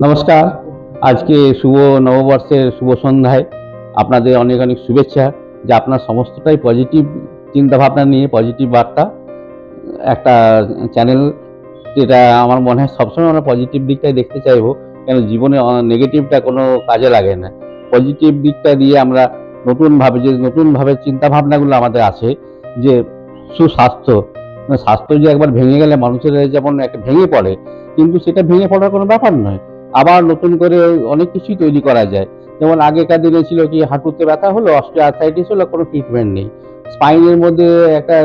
নমস্কার। আজকে শুভ নববর্ষের শুভ সন্ধ্যায় আপনাদের অনেক অনেক শুভেচ্ছা, যে আপনার সমস্তটাই পজিটিভ চিন্তাভাবনা নিয়ে পজিটিভ বার্তা। একটা চ্যানেল যেটা আমার মনে হয় সবসময় আমরা পজিটিভ দিকটাই দেখতে চাইব, কেন জীবনে নেগেটিভটা কোনো কাজে লাগে না। পজিটিভ দিকটা দিয়ে আমরা নতুনভাবে যে নতুনভাবে চিন্তাভাবনাগুলো আমাদের আছে, যে সুস্বাস্থ্য। স্বাস্থ্য যে একবার ভেঙে গেলে মানুষের যেমন একটা ভেঙে পড়ে, কিন্তু সেটা ভেঙে পড়ার কোনো ব্যাপার নয়। আবার নতুন করে অনেক কিছুই তৈরি করা যায়। যেমন আগেকার দিনে ছিল কি, হাঁটুতে ব্যথা হলো অস্ট্রিয়াথাইটিস হলো, কোনো ট্রিটমেন্ট নেই। স্পাইনের মধ্যে একটা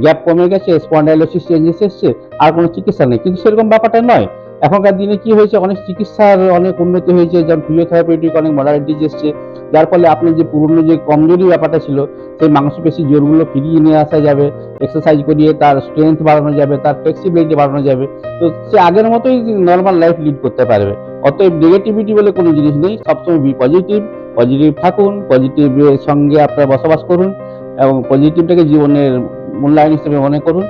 গ্যাপ কমে গেছে স্পন্ডাইলোসিস চেঞ্জেস এসছে, আর কোনো চিকিৎসা নেই। কিন্তু সেরকম ব্যাপারটা নয়। এখনকার দিনে কি হয়েছে, অনেক চিকিৎসার অনেক উন্নতি হয়েছে, যেমন ফিজিওথেরাপিউটিক অনেক মডালিটিস এসছে। যার ফলে আপনার যে পুরনো যে কমজোরি ব্যাপারটা ছিল, সেই মাংসপেশি জোরগুলো ফিরিয়ে নিয়ে আসা যাবে এক্সারসাইজ করিয়ে তার স্ট্রেংথ বাড়ানো যাবে, তার ফ্লেক্সিবিলিটি বাড়ানো যাবে। তো সে আগের মতোই নর্মাল লাইফ লিড করতে পারবে। অতএব নেগেটিভিটি বলে কোনো জিনিস নেই, সবসময় বি পজিটিভ পজিটিভ থাকুন পজিটিভের সঙ্গে আপনারা বসবাস করুন এবং পজিটিভটাকে জীবনের মূল্যায়ন হিসেবে মনে করুন।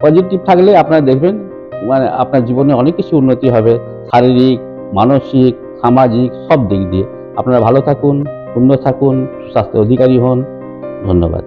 পজিটিভ থাকলে আপনারা দেখবেন মানে আপনার জীবনে অনেক কিছু উন্নতি হবে, শারীরিক, মানসিক, সামাজিক, সব দিক দিয়ে। আপনারা ভালো থাকুন পূর্ণ থাকুন, সুস্বাস্থ্যের অধিকারী হন। ধন্যবাদ।